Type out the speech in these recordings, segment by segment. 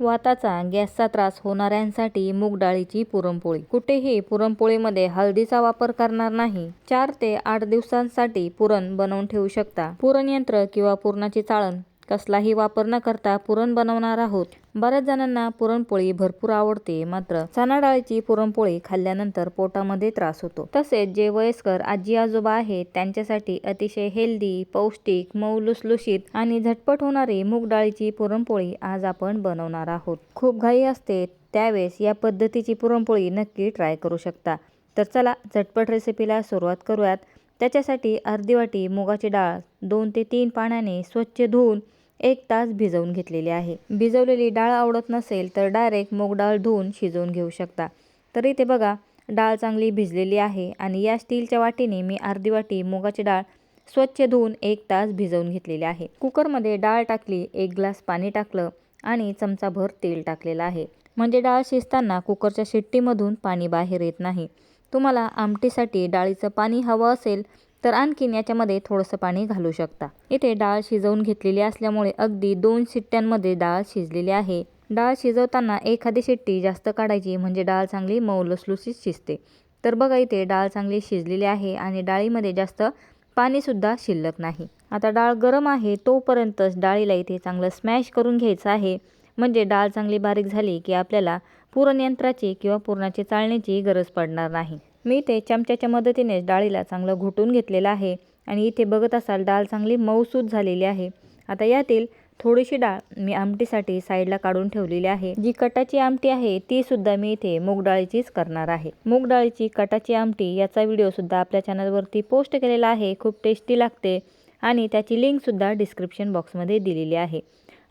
वाताचा गॅसचा त्रास होणाऱ्यांसाठी मूग डाळीची पुरणपोळी. कुठेही पुरणपोळीमध्ये हळदीचा वापर करणार नाही. चार ते आठ दिवसांसाठी पुरण बनवून ठेवू शकता. पुरण यंत्र किंवा पुरणाची चाळण कसलाही वापर न करता पुरण बनवणार आहोत. बऱ्याच जणांना पुरणपोळी भरपूर आवडते मात्र चणा डाळीची पुरणपोळी खाल्ल्यानंतर पोटामध्ये त्रास होतो. तसेच जे वयस्कर आजी आजोबा आहेत त्यांच्यासाठी अतिशय हेल्दी पौष्टिक मऊ लुसलुशीत आणि झटपट होणारी मूग डाळीची पुरणपोळी आज आपण बनवणार आहोत. खूप घाई असते त्यावेळेस या पद्धतीची पुरणपोळी नक्की ट्राय करू शकता. तर चला झटपट रेसिपीला सुरुवात करूयात. त्याच्यासाठी अर्धी वाटी मुगाची डाळ दोन ते तीन पाण्याने स्वच्छ धुवून एक तास भिजवून घेतलेली आहे. भिजवलेली डाळ आवडत नसेल तर डायरेक्ट मूग डाळ धुवून शिजवून घेऊ शकता. तर इथे बघा डाळ चांगली भिजलेली आहे आणि या स्टीलच्या वाटीने मी अर्धी वाटी मुगाची डाळ स्वच्छ धुवून एक तास भिजवून घेतलेली आहे. कुकरमध्ये डाळ टाकली एक ग्लास पाणी टाकलं आणि चमचाभर तेल टाकलेलं आहे. म्हणजे डाळ शिजताना कुकरच्या शिट्टीमधून पाणी बाहेर येत नाही. तुम्हाला आमटीसाठी डाळीचं पाणी हवं असेल तर आणखीन याच्यामध्ये थोडंसं पाणी घालू शकता. इथे डाळ शिजवून घेतलेली असल्यामुळे अगदी दोन शिट्ट्यांमध्ये डाळ शिजलेली आहे. डाळ शिजवताना एखादी शिट्टी जास्त काढायची म्हणजे डाळ चांगली मौलसलुसीत शिजते. तर बघा इथे डाळ चांगली शिजलेली आहे आणि डाळीमध्ये जास्त पाणीसुद्धा शिल्लक नाही. आता डाळ गरम आहे तोपर्यंतच डाळीला इथे चांगलं स्मॅश करून घ्यायचं आहे. म्हणजे डाळ चांगली बारीक झाली की आपल्याला पुरणयंत्राची किंवा पुरणाची चाळणीची गरज पडणार नाही. मी इथे चमच्याच्या मदतीनेच डाळीला चांगलं घोटून घेतलेलं आहे आणि इथे बघत असाल डाळ चांगली मऊसूद झालेली आहे. आता यातील थोडीशी डाळ मी आमटीसाठी साईडला काढून ठेवलेली आहे. जी कटाची आमटी आहे ती सुद्धा मी इथे मूग डाळीचीच करणार आहे. मूग डाळीची कटाची आमटी याचा व्हिडिओ सुद्धा आपल्या चॅनलवरती पोस्ट केलेला आहे. खूप टेस्टी लागते आणि त्याची लिंकसुद्धा डिस्क्रिप्शन बॉक्समध्ये दिलेली आहे.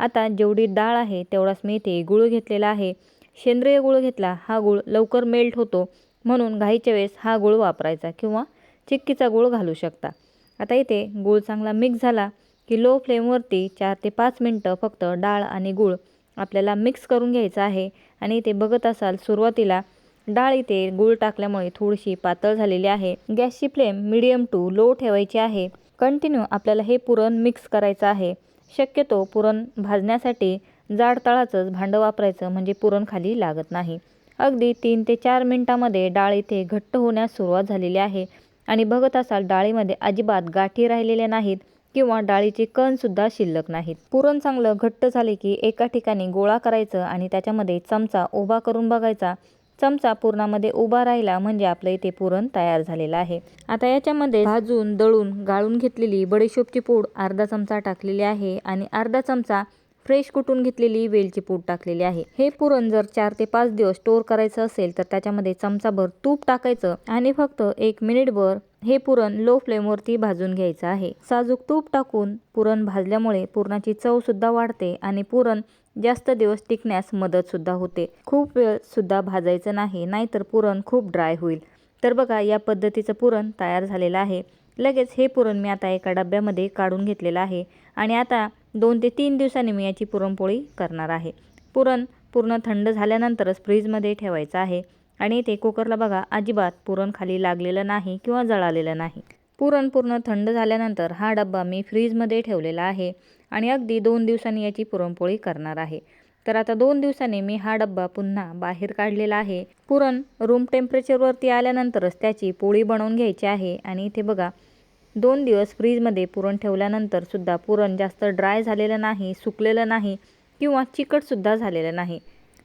आता जेवढी डाळ आहे तेवढाच मी इथे गुळ घेतलेला आहे. सेंद्रिय गुळ घेतला हा गुळ लवकर मेल्ट होतो. म्हणून घाईच्या वेळेस हा गुळ वापरायचा किंवा चिक्कीचा गुळ घालू शकता. आता इथे गूळ चांगला मिक्स झाला की लो फ्लेमवरती चार ते पाच मिनटं फक्त डाळ आणि गूळ आपल्याला मिक्स करून घ्यायचं आहे. आणि इथे बघत असाल सुरुवातीला डाळ इथे गूळ टाकल्यामुळे थोडीशी पातळ झालेली आहे. गॅसची फ्लेम मिडियम टू लो ठेवायची आहे. कंटिन्यू आपल्याला हे पुरण मिक्स करायचं आहे. शक्यतो पुरण भाजण्यासाठी जाड तळाचंच भांडं वापरायचं म्हणजे पुरण खाली लागत नाही. अगदी तीन ते चार मिनटामध्ये डाळ इथे घट्ट होण्यास सुरुवात झालेली आहे आणि बघत असाल डाळीमध्ये अजिबात गाठी राहिलेल्या नाहीत किंवा डाळीचे कणसुद्धा शिल्लक नाहीत. पुरण चांगलं घट्ट झाले की एका ठिकाणी गोळा करायचं आणि त्याच्यामध्ये चमचा उभा करून बघायचा चमचा पुरणामध्ये उभा राहिला म्हणजे आपलं इथे पुरण तयार झालेलं आहे. आता याच्यामध्ये भाजून दळून गाळून घेतलेली बडीशोपची पूड अर्धा चमचा टाकलेली आहे आणि अर्धा चमचा फ्रेश कुटून घेतलेली वेलची पूड टाकलेली आहे. हे पुरण जर चार ते पाच दिवस स्टोर करायचं असेल तर त्याच्यामध्ये चमचाभर तूप टाकायचं आणि फक्त एक मिनिटभर हे पुरण लो फ्लेमवरती भाजून घ्यायचं आहे. साजूक तूप टाकून पुरण भाजल्यामुळे पुरणाची चव सुद्धा वाढते आणि पुरण जास्त दिवस टिकण्यास मदत सुद्धा होते. खूप वेळ सुद्धा भाजायचं नाही नाहीतर पुरण खूप ड्राय होईल. तर बघा या पद्धतीचं पुरण तयार झालेलं आहे. लगेच हे पुरण मी आता एका डब्यामध्ये काढून घेतलेलं आहे आणि आता दोन ते तीन दिवसांनी मी याची पुरणपोळी करणार आहे. पुरण पूर्ण थंड झाल्यानंतरच फ्रीजमध्ये ठेवायचं आहे आणि ते कुकरला बघा अजिबात पुरण खाली लागलेलं नाही किंवा जळालेलं नाही. पुरण पूर्ण थंड झाल्यानंतर हा डब्बा मी फ्रीजमध्ये ठेवलेला आहे आणि अगदी दोन दिवसांनी याची पुरणपोळी करणार आहे. तर आता दोन दिवसांनी मी हा डब्बा पुन्हा बाहेर काढलेला आहे. पुरण रूम टेम्परेचरवरती आल्यानंतरच त्याची पोळी बनवून घ्यायची आहे. आणि इथे बघा दोन दिवस फ्रीजमध्ये पुरण ठेवल्यानंतर सुद्धा पुरण जास्त ड्राय झालेलं नाही सुकलेलं नाही किंवा चिकटसुद्धा झालेलं नाही.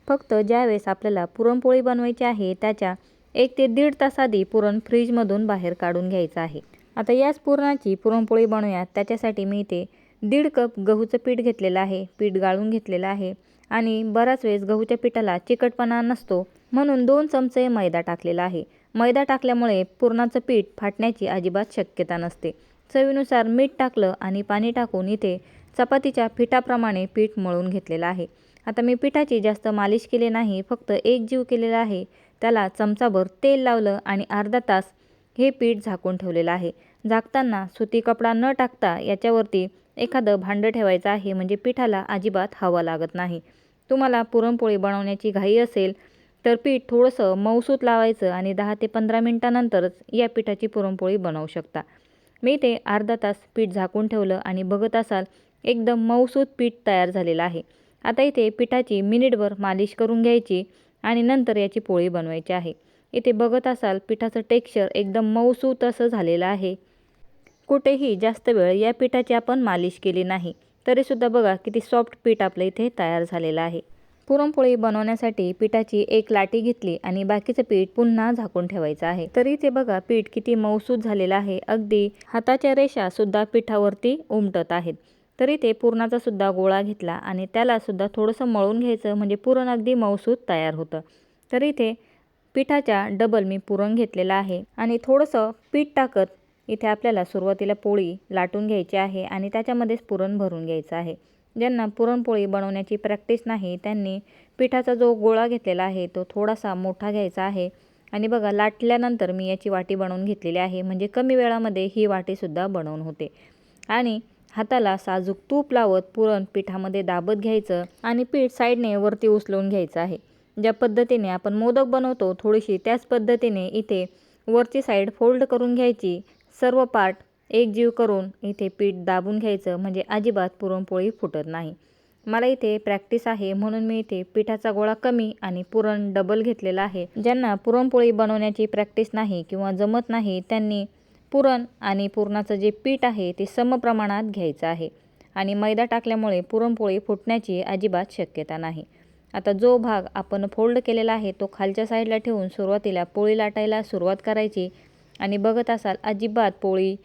फक्त ज्यावेळेस आपल्याला पुरणपोळी बनवायची आहे त्याच्या एक ते दीड तास आधी पुरण फ्रीजमधून बाहेर काढून घ्यायचं आहे. आता याच पुरणाची पुरणपोळी बनवूयात. त्याच्यासाठी मी इथे दीड कप गहूचं पीठ घेतलेलं आहे. पीठ गाळून घेतलेलं आहे. आणि बराच वेळेस गहूच्या पिठाला चिकटपणा नसतो म्हणून दोन चमचे मैदा टाकलेला आहे. मैदा टाकल्यामुळे पुरणाचं पीठ फाटण्याची अजिबात शक्यता नसते. चवीनुसार मीठ टाकलं आणि पाणी टाकून इथे चपातीच्या पिठाप्रमाणे पीठ मळून घेतलेलं आहे. आता मी पिठाची जास्त मालिश केली नाही फक्त एक जीव केलेला आहे. त्याला चमचाभर तेल लावलं आणि अर्धा तास हे पीठ झाकून ठेवलेलं आहे. झाकताना सुती कपडा न टाकता याच्यावरती एखादं भांडं ठेवायचं आहे म्हणजे पिठाला अजिबात हवा लागत नाही. तुम्हाला पुरणपोळी बनवण्याची घाई असेल तर पीठ थोडंसं मऊसूत लावायचं आणि दहा ते पंधरा मिनटानंतरच या पिठाची पुरणपोळी बनवू शकता. मी ते अर्धा तास पीठ झाकून ठेवलं आणि बघत असाल एकदम मऊसूत पीठ तयार झालेलं आहे. आता इथे पिठाची मिनिटभर मालिश करून घ्यायची आणि नंतर याची पोळी बनवायची आहे. इथे बघत असाल पिठाचं टेक्स्चर एकदम मऊसूत असं झालेलं आहे. कुठेही जास्त वेळ या पिठाची आपण मालिश केली नाही. तरीसुद्धा बघा किती सॉफ्ट पीठ आपलं इथे तयार झालेलं आहे. पुरणपोळी बनवण्यासाठी पिठाची एक लाटी घेतली आणि बाकीचं पीठ पुन्हा झाकून ठेवायचं आहे. तरी ते बघा पीठ किती मऊसूत झालेलं आहे. अगदी हाताच्या रेषा सुद्धा पिठावरती उमटत आहेत. तरी ते पुरणाचा सुद्धा गोळा घेतला आणि त्याला सुद्धा थोडंसं मळून घ्यायचं म्हणजे पुरण अगदी मऊसूत तयार होतं. तर इथे पिठाच्या डबल मी पुरण घेतलेलं आहे आणि थोडंसं पीठ टाकत इथे आपल्याला सुरुवातीला पोळी लाटून घ्यायची आहे आणि त्याच्यामध्येच पुरण भरून घ्यायचं आहे. ज्यांना पुरणपोळी बनवण्याची प्रॅक्टिस नाही त्यांनी पिठाचा जो गोळा घेतलेला आहे तो थोडासा मोठा घ्यायचा आहे. आणि बघा लाटल्यानंतर मी याची वाटी बनवून घेतलेली आहे. म्हणजे कमी वेळामध्ये ही वाटीसुद्धा बनवून होते. आणि हाताला साजूक तूप लावत पुरण पिठामध्ये दाबत घ्यायचं आणि पीठ साईडने वरती उचलून घ्यायचं आहे. ज्या पद्धतीने आपण मोदक बनवतो थोडीशी त्याच पद्धतीने इथे वरची साईड फोल्ड करून घ्यायची. सर्व पार्ट एकजीव करून इथे पीठ दाबून घ्यायचं म्हणजे अजिबात पुरणपोळी फुटत नाही. मला इथे प्रॅक्टिस आहे म्हणून मी इथे पिठाचा गोळा कमी आणि पुरण डबल घेतलेला आहे. ज्यांना पुरणपोळी बनवण्याची प्रॅक्टिस नाही किंवा जमत नाही त्यांनी पुरण आणि पुरणाचं जे पीठ आहे ते समप्रमाणात घ्यायचं आहे. आणि मैदा टाकल्यामुळे पुरणपोळी फुटण्याची अजिबात शक्यता नाही. आता जो भाग आपण फोल्ड केलेला आहे तो खालच्या साईडला ठेवून सुरुवातीला पोळी लाटायला सुरुवात करायची. आणि बघत असाल अजिबात पोळी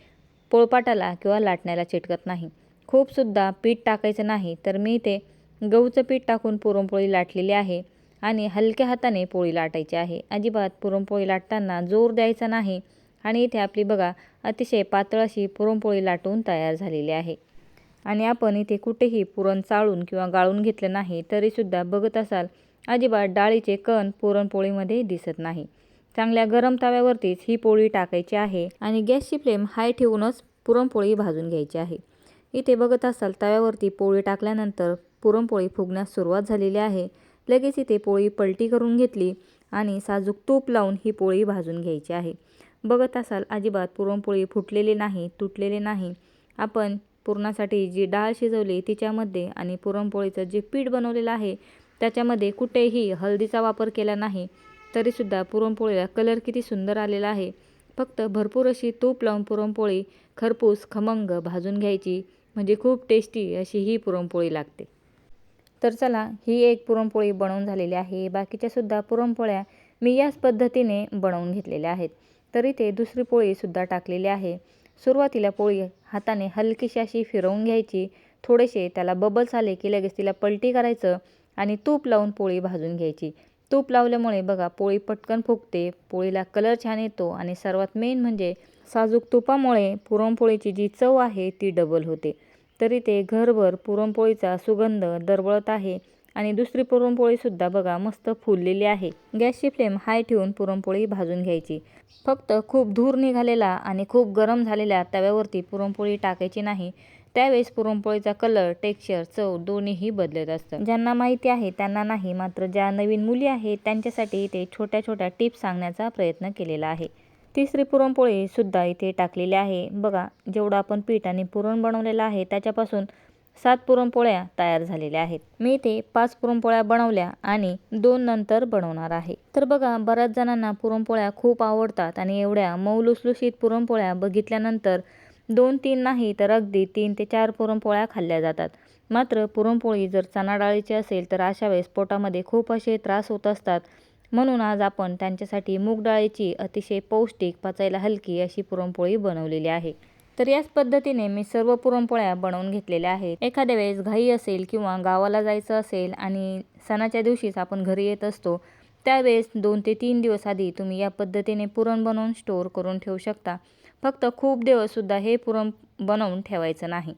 पोळपाटाला किंवा लाटण्याला चिटकत नाही. खूपसुद्धा पीठ टाकायचं नाही तर मी इथे गहूचं पीठ टाकून पुरणपोळी लाटलेली आहे आणि हलक्या हाताने पोळी लाटायची आहे. अजिबात पुरणपोळी लाटताना जोर द्यायचा नाही आणि इथे आपली बघा अतिशय पातळ अशी पुरणपोळी लाटून तयार झालेली आहे. आणि आपण इथे कुठेही पुरण चाळून किंवा गाळून घेतलं नाही तरीसुद्धा बघत असाल अजिबात डाळीचे कण पुरणपोळीमध्ये दिसत नाही. चांगल्या गरम तव्यावरतीच ही पोळी टाकायची आहे आणि गॅसची फ्लेम हाय ठेवूनच पुरणपोळी भाजून घ्यायची आहे. इथे बघत असाल तव्यावरती पोळी टाकल्यानंतर पुरणपोळी फुगण्यास सुरुवात झालेली आहे. लगेच इथे पोळी पलटी करून घेतली आणि साजूक तूप लावून ही पोळी भाजून घ्यायची आहे. बघत असाल अजिबात पुरणपोळी फुटलेली नाही तुटलेली नाही. आपण पुरणासाठी जी डाळ शिजवली तिच्यामध्ये आणि पुरणपोळीचं जे पीठ बनवलेलं आहे त्याच्यामध्ये कुठेही हळदीचा वापर केला नाही. तरीसुद्धा पुरणपोळीला कलर किती सुंदर आलेला आहे. फक्त भरपूर अशी तूप लावून पुरणपोळी खरपूस खमंग भाजून घ्यायची म्हणजे खूप टेस्टी अशी ही पुरणपोळी लागते. तर चला ही एक पुरणपोळी बनवून झालेली आहे. बाकीच्यासुद्धा पुरणपोळ्या मी याच पद्धतीने बनवून घेतलेल्या आहेत. तर इथे दुसरी पोळीसुद्धा टाकलेली आहे. सुरुवातीला पोळी हाताने हलकीशी अशी फिरवून घ्यायची. थोडेसे त्याला बबल्स आले की लगेच तिला पलटी करायचं आणि तूप लावून पोळी भाजून घ्यायची. तूप लावल्यामुळे बघा पोळी पटकन फुगते पोळीला कलर छान येतो आणि सर्वात मेन म्हणजे साजूक तुपामुळे पुरणपोळीची जी चव आहे ती डबल होते. तरी ते घरभर पुरणपोळीचा सुगंध दरवळत आहे आणि दुसरी पुरणपोळीसुद्धा बघा मस्त फुललेली आहे. गॅसची फ्लेम हाय ठेवून पुरणपोळी भाजून घ्यायची. फक्त खूप धूर निघालेला आणि खूप गरम झालेल्या तव्यावरती पुरणपोळी टाकायची नाही. त्यावेळेस पुरणपोळीचा कलर टेक्स्चर चव दोन्हीही बदलत असतं. ज्यांना माहिती आहे त्यांना नाही मात्र ज्या नवीन मुली आहेत त्यांच्यासाठी इथे छोट्या छोट्या टिप्स सांगण्याचा प्रयत्न केलेला आहे. तिसरी पुरणपोळी सुद्धा इथे टाकलेली आहे. बघा जेवढं आपण पीठ आणि पुरण बनवलेलं आहे त्याच्यापासून सात पुरणपोळ्या तयार झालेल्या आहेत. मी इथे पाच पुरणपोळ्या बनवल्या आणि दोन नंतर बनवणार आहे. तर बघा बऱ्याच जणांना पुरणपोळ्या खूप आवडतात आणि एवढ्या मऊ लुसलुशीत पुरणपोळ्या बघितल्यानंतर दोन तीन नाही तर अगदी तीन ते चार पुरणपोळ्या खाल्ल्या जातात. मात्र पुरणपोळी जर चणाडाळीची असेल तर अशा वेळेस पोटामध्ये खूप असे त्रास होत असतात. म्हणून आज आपण त्यांच्यासाठी मूग डाळीची अतिशय पौष्टिक पचायला हलकी अशी पुरणपोळी बनवलेली आहे. तर याच पद्धतीने मी सर्व पुरणपोळ्या बनवून घेतलेल्या आहेत. एखाद्या वेळेस घाई असेल किंवा गावाला जायचं असेल आणि सणाच्या दिवशीच आपण घरी येत असतो त्यावेळेस दोन ते तीन दिवस आधी तुम्ही या पद्धतीने पुरण बनवून स्टोअर करून ठेवू शकता. फक्त खूप दिवससुद्धा हे पुरण बनवून ठेवायचं नाही.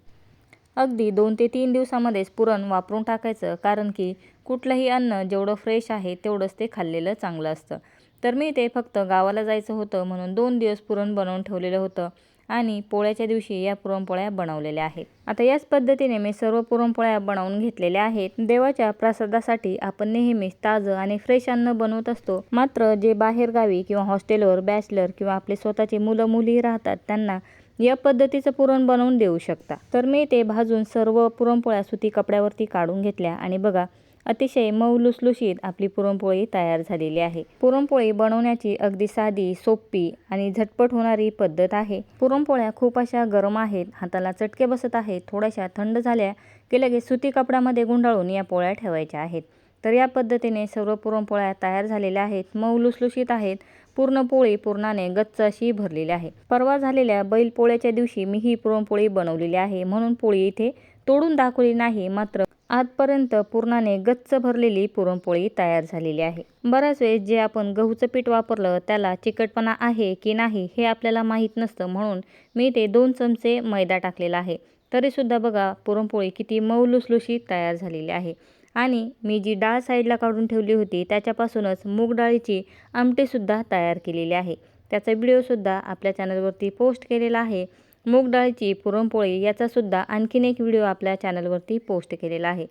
अगदी दोन ते तीन दिवसामध्येच पुरण वापरून टाकायचं कारण की कुठलंही अन्न जेवढं फ्रेश आहे तेवढंच ते खाल्लेलं चांगलं असतं. तर मी ते फक्त गावाला जायचं होतं म्हणून दोन दिवस पुरण बनवून ठेवलेलं होतं. आणि पोळ्याच्या दिवशी या पुरणपोळ्या बनवलेल्या आहेत. आता याच पद्धतीने मी सर्व पुरणपोळ्या बनवून घेतलेल्या आहेत. देवाच्या प्रसादासाठी आपण नेहमीच ताजं आणि फ्रेश अन्न बनवत असतो. मात्र जे बाहेरगावी किंवा हॉस्टेलवर बॅचलर किंवा आपले स्वतःचे मुलं मुली राहतात त्यांना या पद्धतीचं पुरण बनवून देऊ शकता. तर मी ते भाजून सर्व पुरणपोळ्या सुती कपड्यावरती काढून घेतल्या. आणि बघा अतिशय मऊ लुसलुशीत आपली पुरणपोळी तयार झालेली आहे. पुरणपोळी बनवण्याची अगदी साधी सोपी आणि झटपट होणारी पद्धत आहे. पुरणपोळ्या खूप अशा गरम आहेत हाताला चटके बसत आहेत थोड्याशा थंड झाल्या की लगेच सुती कपड्यामध्ये गुंडाळून या पोळ्या ठेवायच्या आहेत. तर या पद्धतीने सर्व पुरणपोळ्या तयार झालेल्या आहेत मऊ लुसलुशीत आहेत. पूर्ण पोळी पूर्णाने गच्च अशी भरलेली आहे. परवा झालेल्या बैल पोळ्याच्या दिवशी मी ही पुरणपोळी बनवलेली आहे म्हणून पोळी इथे तोडून दाखवली नाही मात्र आजपर्यंत पूर्णाने गच्च भरलेली पुरणपोळी तयार झालेली आहे. बऱ्याच वेळेस जे आपण गहूचं पीठ वापरलं त्याला चिकटपणा आहे की नाही हे आपल्याला माहीत नसतं म्हणून मी ते दोन चमचे मैदा टाकलेला आहे. तरीसुद्धा बघा पुरणपोळी किती मऊ लुसलुशीत तयार झालेली आहे. आणि मी जी डाळ साईडला काढून ठेवली होती त्याच्यापासूनच मूग डाळीची आमटीसुद्धा तयार केलेली आहे. त्याचा व्हिडिओसुद्धा आपल्या चॅनलवरती पोस्ट केलेला आहे. मूग डाळीची पुरणपोळी याचासुद्धा आणखीन एक व्हिडिओ आपल्या चॅनलवरती पोस्ट केलेला आहे.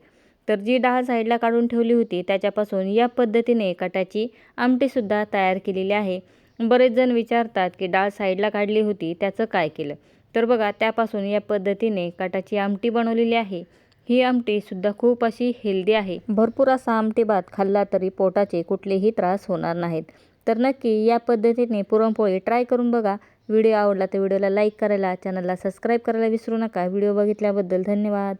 तर जी डाळ साईडला काढून ठेवली होती त्याच्यापासून या पद्धतीने कटाची आमटीसुद्धा तयार केलेली आहे. बरेच जण विचारतात की डाळ साईडला काढली होती त्याचं काय केलं? तर बघा त्यापासून या पद्धतीने कटाची आमटी बनवलेली आहे. ही आमटीसुद्धा खूप अशी हेल्दी आहे. भरपूर असा आमटी भात खाल्ला तरी पोटाचे कुठलेही त्रास होणार नाहीत. तर नक्की या पद्धतीने पुरणपोळी ट्राय करून बघा. व्हिडिओ आवडला तर व्हिडिओला लाईक करायला चॅनलला सबस्क्राईब करायला विसरू नका. व्हिडिओ बघितल्याबद्दल धन्यवाद.